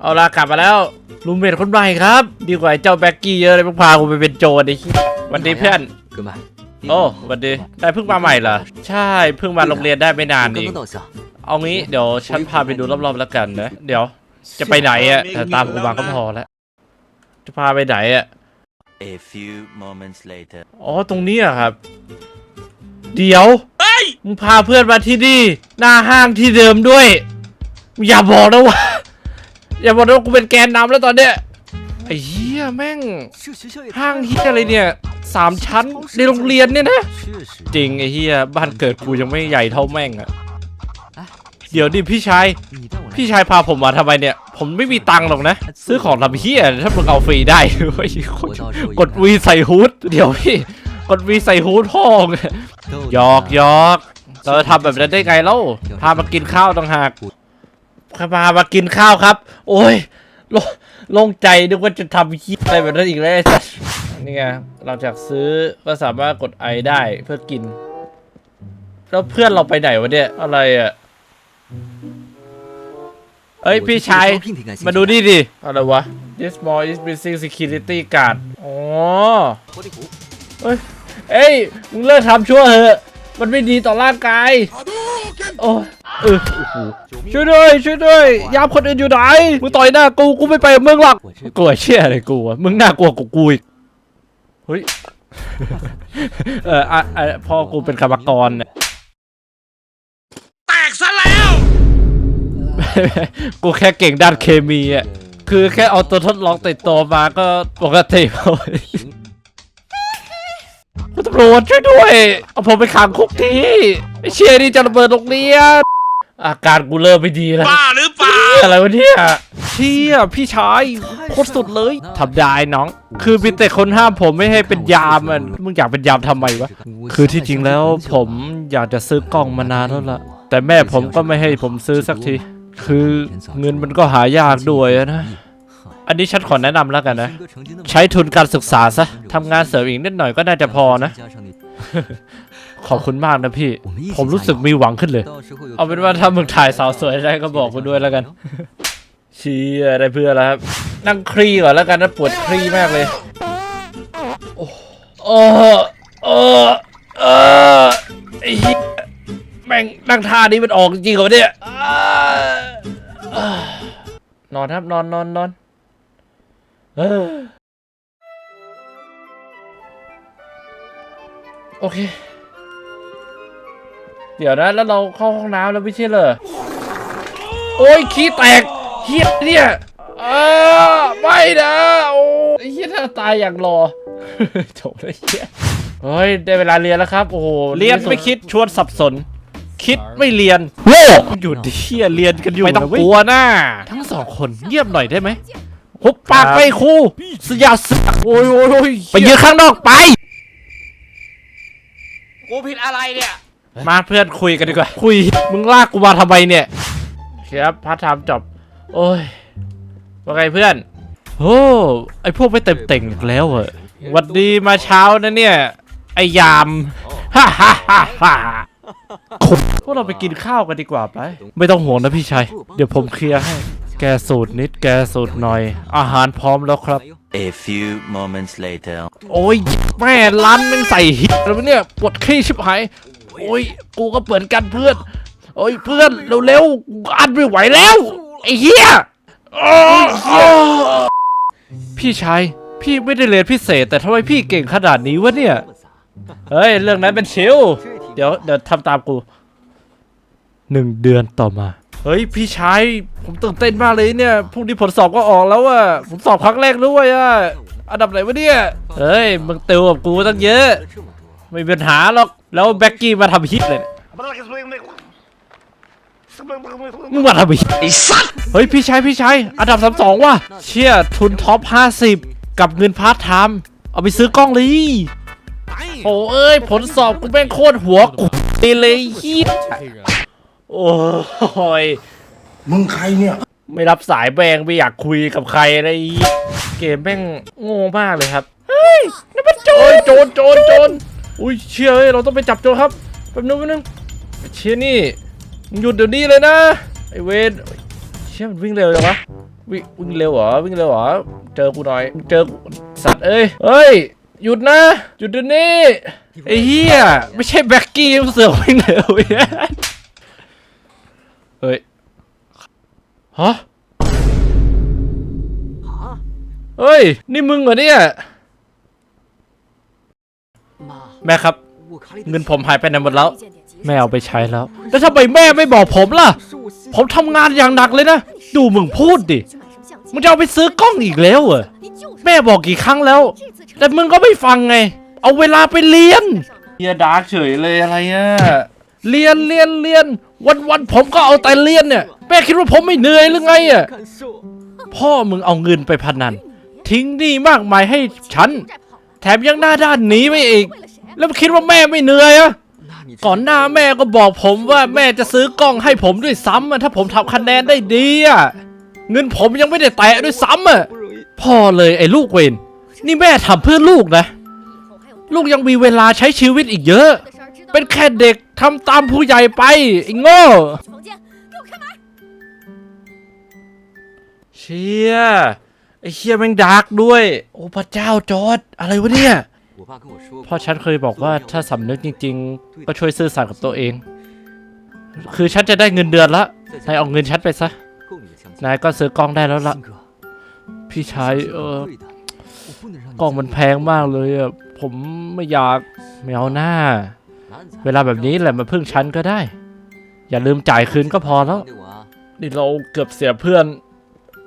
เอาละกลับมาแล้วรูมเมทคนใหม่ครับ ดีกว่าเจ้าแบ็กกี้เยอะเลยพิ่งพากูไปเป็นโจที่วันดีเพื่อน คือมาโอ้วันดีได้เพิ่งมาใหม่เหรอ ใช่เพิ่งมาโรงเรียนได้ไม่นานนี้เอางี้เดี๋ยวฉันพาไปดูรอบๆแล้วกันนะ เดี๋ยวจะไปไหนอะแต่ตามกูมาก็พอแล้ว จะพาไปไหนอะ A few moments later อ๋อตรงนี้อะครับ เดี๋ยวมึงพาเพื่อนมาที่นี่ หน้าห้างที่เดิมด้วย อย่าบอกนะว่า อย่าบอกว่ากูเป็นแกนนำแล้วตอนเนี้ยไอ้เหี้ยแม่งห้างเหี้ยอะไรเนี่ยสามชั้นในโรงเรียนเนี่ยนะ จริงไอ้เหี้ยบ้านเกิดกูยังไม่ใหญ่เท่าแม่งอะเดี๋ยวดิพี่ชายพี่ชายพาผมมาทำไมเนี่ย ผมไม่มีตังค์หรอกนะ ซื้อของทำเหี้ยถ้ามึงเอาฟรีได้เว้กดวีใส่ฮูดเดี๋ยวพี่ กดวีใส่ฮูดพ่องยอกยอกเราจะทำแบบนั้นได้ไงเล่าพามากินข้าวต่างหาก พามากินข้าวครับ โอ้ยโล่งใจนึกว่าจะทำคิดอะไรแบบนั้นอีกแล้วนี่ไงหลังจากซื้อก็สามารถกดไอได้เพื่อกิน แล้วเพื่อนเราไปไหนวะเนี่ยอะไรอะเอ้ยพี่ชายมาดูนี่ดิอะไรวะ This mall is missing security guard อ๋อเอ้ยเอ้ยมึงเลิกทำชั่วเถอะ มันไม่ดีต่อร่างกาย โอ้ เออโอ้โหช่วยด้วยช่วยด้วย ยามคนอื่นอยู่ไหนมึงต่อยหน้ากูกูไม่ไปกับมึงหรอก我这กลัวเชี่ยอะไรกูอะมึงน่ากลัวกว่ากูอีกเฮ้ยเอออะอะพ่อกูเป็นกรรมกรเนี่ยแตกซะแล้ว กูแค่เก่งด้านเคมีอะคือแค่เอาตัวทดลองติดตัวมาก็ปกติพอคุณตำรวจช่วยด้วย เอาผมไปขังคุกทีไอ้เชี่ยนี่จะระเบิดโรงเรียน อาการกูเริ่มไม่ดีแล้วบ้าหรือเปล่าอะไรวะเนี่ยเชี่ยพี่ชายโคตรสุดเลยทำได้น้อง คือมีแต่คนห้ามผมไม่ให้เป็นยามอะมึงอยากเป็นยามทำไมวะคือที่จริงแล้วผมอยากจะซื้อกล้องมานานแล้วล่ะ แต่แม่ผมก็ไม่ให้ผมซื้อสักที คือเงินมันก็หายากด้วยอะนะอันนี้ฉันขอแนะนำแล้วกันนะ ใช้ทุนการศึกษาซะทำงานเสริมอีกนิดหน่อยก็น่าจะพอนะ ขอบคุณมากนะพี่ ผมรู้สึกมีหวังขึ้นเลย เอาเป็นว่าถ้ามึงถ่ายสาวสวยได้ก็บอกกูด้วยแล้วกัน เชียได้เพื่อแล้วครับ นั่งครีก่อนแล้วกันนะปวดครีมากเลย โอ้โอ้โอ้เออไอ้เหี้ยแม่งนั่งท่านี้มันออกจริงเหรอเนี่ยอ้าอ่านอนครับนอนนอนนอนเออโอเค เดี๋ยวนะแล้วเราเข้าห้องน้ำแล้วไม่ใช่เหรอโอ้ยขี้แตกเฮียเนี่ยเออไม่นะโอ้ยเฮียถ้าตายอย่างรอจบเลยเฮียเฮ้ยได้เวลาเรียนแล้วครับโอ้โหเรียนไม่คิดชวนสับสน คิดไม่เรียนโว้หยุดดิเฮียเรียนกันอยู่ไม่ต้องกลัวหน้าทั้งสองคนเงียบหน่อยได้ไหมหุบปากไปครูสยาสยโอ้ยโอ้ยโอ้ยไปยืนข้างนอกไปกูผิดอะไรเนี่ย มาเพื่อนคุยกันดีกว่า คุย มึงลากกูมาทำไมเนี่ยโอเคครับพาร์ทไทม์จบ โอ้ยว่าไงเพื่อนโอ้ไอพวกไม่เต็มเต่งอีกแล้วเหรอหวัดดีมาเช้านะเนี่ย ไอยามฮ่าฮ่าฮ่าฮ่าพวกเราไปกินข้าวกันดีกว่าไป ไม่ต้องห่วงนะพี่ชาย เดี๋ยวผมเคลียร์ให้ แกสูตรนิดแกสูตรหน่อย อาหารพร้อมแล้วครับ A few moments later. โอ้ยแม่ร้านมึงใส่ฮิตแล้วะเนี่ยปวดขี้ชิบหาย โอ้ยกูก็เปิดกันเพื่อนโอ้ยเพื่อนเร็วๆกูอัดไม่ไหวแล้วไอ้เหี้ยอ้ออ้อพี่ชายพี่ไม่ได้เรียนพิเศษ แต่ทำไมพี่เก่งขนาดนี้วะเนี่ยเฮ้ยเรื่องนั้นเป็นชิวเดี๋ยวเดี๋ยวทำตามกูหนึ่งเดือนต่อมา เฮ้ยพี่ชายผมตื่นเต้นมากเลยเนี่ยพรุ่งนี้ผลสอบก็ออกแล้วอะผมสอบครั้งแรกด้วยอะอันดับไหนวะเนี่ยเฮ้ยมึงติวกับกูตั้งเยอะ ไม่มีปัญหาหรอก แล้วแบ็กกี้มาทำฮิตเลยเนี่ยมึงมาทำฮิตไอ้สัตว์เฮ้ยพี่ชายพี่ชายอันดับสามสองว่ะ เชี่ยทุนท็อปห้าสิบกับเงินพาร์ทไทม์เอาไปซื้อกล้องเลยโอ้เอ้ย ผลสอบกูแม่งโคตรหัวกูเลยเฮียโอ้ยมึงใครเนี่ย ไม่รับสายแบงไม่อยากคุยกับใครเลยเกมแม่งโง่มากเลยครับ เฮ้ยนี่มันโจรโจรโจรโจร อุ้ยเชื่อเอ้ยเราต้องไปจับโจรครับแป๊บนึงแป๊บนึงเชี่ยนี่หยุดเดี๋ยวนี้เลยนะไอเวนเชี่ยมันวิ่งเร็วจังวะวิ่งวิ่งเร็วเหรอวิ่งเร็วเหรอเจอกูหน่อยเจอสัตว์เอ้ยเฮ้ยหยุดนะหยุดเดี๋ยวนี้ไอ้เหี้ยไม่ใช่แบ็กกี้เสือวิ่งเร็วเฮ้ยเฮ้ยฮะ，เฮ้ย นี่มึงเหรอเนี่ย， แม่ครับ เงินผมหายไปไหนหมดแล้ว แม่เอาไปใช้แล้ว แล้วทำไมแม่ไม่บอกผมล่ะ ผมทำงานอย่างหนักเลยนะ ดูมึงพูดดิ มึงจะเอาไปซื้อกล้องอีกแล้วเหรอ แม่บอกกี่ครั้งแล้ว แต่มึงก็ไม่ฟังไง เอาเวลาไปเรียน เฮียดาร์กเฉยเลยอะไรเนี่ยเรียนเรียนเรียน วันวันผมก็เอาแต่เรียนเนี่ย แม่คิดว่าผมไม่เหนื่อยหรือไงอะ พ่อมึงเอาเงินไปพนัน ทิ้งหนี้มากมายให้ฉัน แถมยังหน้าด้านหนีไปอีก แล้วคิดว่าแม่ไม่เหนื่อยอะก่อนหน้าแม่ก็บอกผมว่าแม่จะซื้อกล้องให้ผมด้วยซ้ำอะถ้าผมทำคะแนนได้ดีอะเงินผมยังไม่ได้แตะด้วยซ้ำอะพ่อเลยไอ้ลูกเวนนี่แม่ทำเพื่อลูกนะ ลูกยังมีเวลาใช้ชีวิตอีกเยอะ เป็นแค่เด็กทำตามผู้ใหญ่ไปไอ้โง่เชียไอ้เชียแม่งดาร์กด้วย โอ้พระเจ้าจอดอะไรวะเนี่ย พ่อฉันเคยบอกว่าถ้าสำนึกจริง ๆ ก็ช่วยซื่อสัตย์กับตัวเอง คือฉันจะได้เงินเดือนละนายเอาเงินฉันไปซะ นายก็ซื้อกล้องได้แล้วละพี่ชายเออกล้องมันแพงมากเลยอะ ผมไม่อยากไม่เอาหน้า เวลาแบบนี้แหละมาพึ่งฉันก็ได้ อย่าลืมจ่ายคืนก็พอแล้ว นี่เราเกือบเสียเพื่อน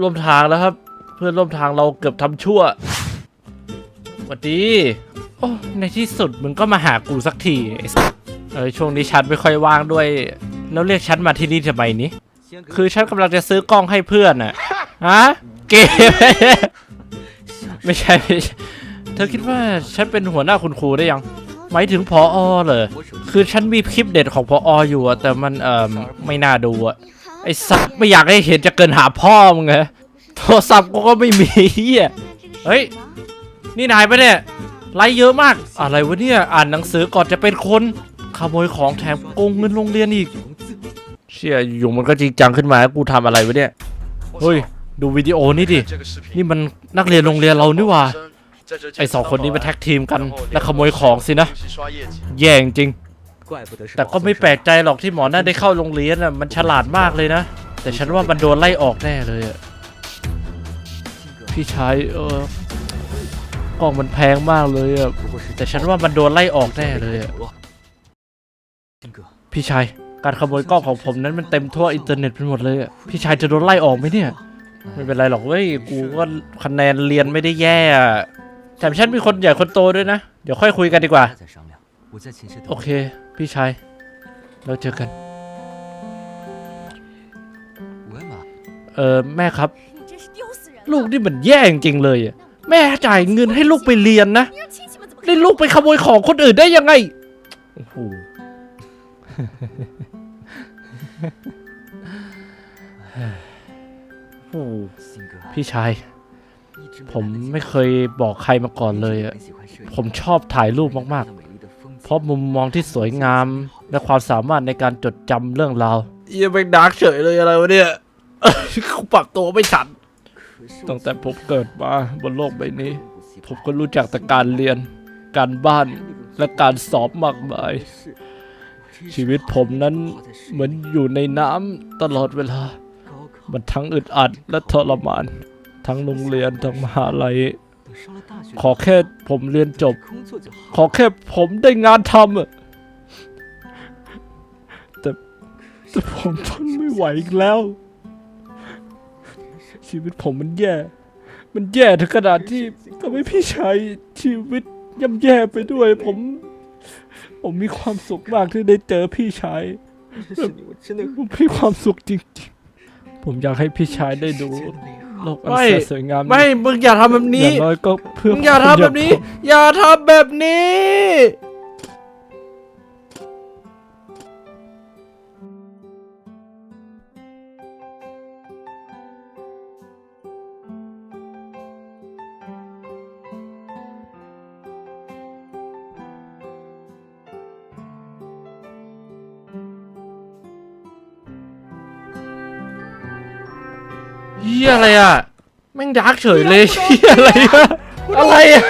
ร่วมทางแล้วครับ เพื่อนร่วมทางเราเกือบทำชั่วสวัสดี โอ้ในที่สุดมึงก็มาหากูสักทีเออช่วงนี้ชัดไม่ค่อยว่างด้วย แล้วเรียกชัดมาที่นี่ทำไมนี้คือชันกำลังจะซื้อกล้องให้เพื่อนอะฮะเกมไม่ใช่ไม่ใช่ เธอคิดว่าฉันเป็นหัวหน้าคุณครูได้ยัง หมายถึงพออเลย คือฉันมีคลิปเด็ดของพออออยู่แต่มันเอ่อไม่น่าดูอะไอ้สัตว์ไม่อยากให้เห็นจะเกินหาพ่อมึงไงโทรศัพท์กูก็ไม่มีเฮีเฮ้ย นี่นายปะเนี่ย ไล่เยอะมาก อะไรวะเนี่ยอ่านหนังสือก่อนจะเป็นคนขโมยของแถมโกงเงินโรงเรียนอีก เชี่ยอยู่มันก็จริงจังขึ้นมากูทำอะไรวะเนี่ยเฮ้ยดูวิดีโอนี่ดินี่มันนักเรียนโรงเรียนเรานี่หว่าไอสองคนนี้มาแท็กทีมกันและขโมยของสินะ แย่งจริง แต่ก็ไม่แปลกใจหรอกที่หมอหน้าได้เข้าโรงเรียนน่ะมันฉลาดมากเลยนะ แต่ฉันว่ามันโดนไล่ออกแน่เลยอะพี่ชายเออ กล่องมันแพงมากเลยอะแต่ฉันว่ามันโดนไล่ออกแน่เลยอะพี่ชายการขโมยกล้องของผมนั้นมันเต็มทั่วอินเทอร์เน็ตไปหมดเลยอะพี่ชายจะโดนไล่ออกไหมเนี่ย ไม่เป็นไรหรอกเว้ยกูก็คะแนนเรียนไม่ได้แย่อะแถมฉันมีคนใหญ่คนโตด้วยนะ เดี๋ยวค่อยคุยกันดีกว่า โอเค พี่ชายเราเจอกัน เออแม่ครับ ลูกนี่มันแย่จริงเลยอะ แม่จ่ายเงินให้ลูกไปเรียนนะได้ลูกไปขโมยของคนอื่นได้ยังไงโอ้โหพี่ชาย ผมไม่เคยบอกใครมาก่อนเลยอะผมชอบถ่ายรูปมากๆ เพราะมุมมองที่สวยงามและความสามารถในการจดจำเรื่องราว เยี่ยมเป็นดาร์กเฉยเลยอะไรวะเนี่ย กูปักตัวไม่ฉัน ตั้งแต่ผมเกิดมาบนโลกใบนี้ ผมก็รู้จักแต่การเรียน การบ้านและการสอบมากมาย ชีวิตผมนั้นเหมือนอยู่ในน้ำตลอดเวลา มันทั้งอึดอัดและทรมาน ทั้งโรงเรียนทั้งมหาลัย ขอแค่ผมเรียนจบ ขอแค่ผมได้งานทำอะแต่แต่ผมทนไม่ไหวอีกแล้ว ชีวิตผมมันแย่ มันแย่ถึงขนาดที่ทำให้พี่ชายชีวิตย่ำแย่ไปด้วย ผม ผมมีความสุขมากที่ได้เจอพี่ชายผมมีความสุขจริงๆ ผมอยากให้พี่ชายได้ดูโลกอันแสนสวยงามนี้ไม่ มึงอย่าทำแบบนี้ย่างน้ยก็เพื่ออย่าทำแบบนี้ อย่าทำแบบนี้ เเฮียอะไรอะแม่งดาร์กเฉยเลยเฮียอะไรอะอะไรอะ